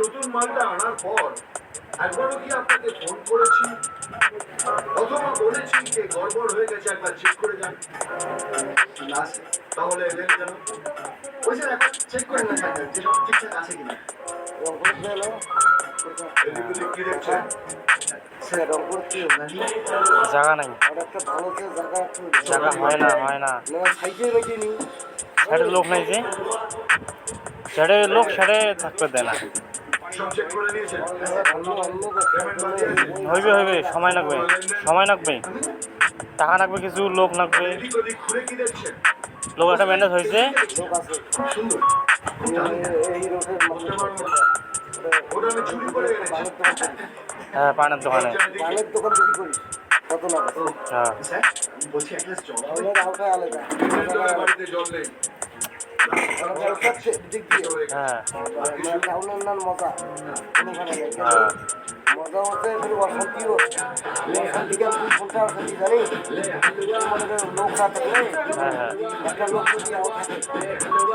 নতুন মালটা আনার পর একবারও কি আপনাকে ফোন বলেছি যে গড়বড় হয়ে গেছে একবার চেক করে যান। না তাহলে স্যার একবার চেক করে না যে সব ঠিকঠাক আছে কিনা। জায়গা নাই। জায়গা হয় না হয় না। সাইডের লোক নাই যে। লোক সাইডে থাকতে দেয় না। হইবে হইবে সময় লাগবে সময় লাগবে। টাকা লাগবে, কিছু লোক লাগবে। লোক একটা ম্যানেজ হয়েছে। হ্যাঁ পানের দোকানে। পানের বিক্রি করি কত হ্যাঁ। হ্যাঁ। হ্যাঁ। মজা হচ্ছে এখানে অশান্তিও এখান থেকে আমি কোনটা অশান্তি জানি মানে লোক না থাকলে হ্যাঁ হ্যাঁ একটা লোক যদি আরও থাকে মানে ভনের লোক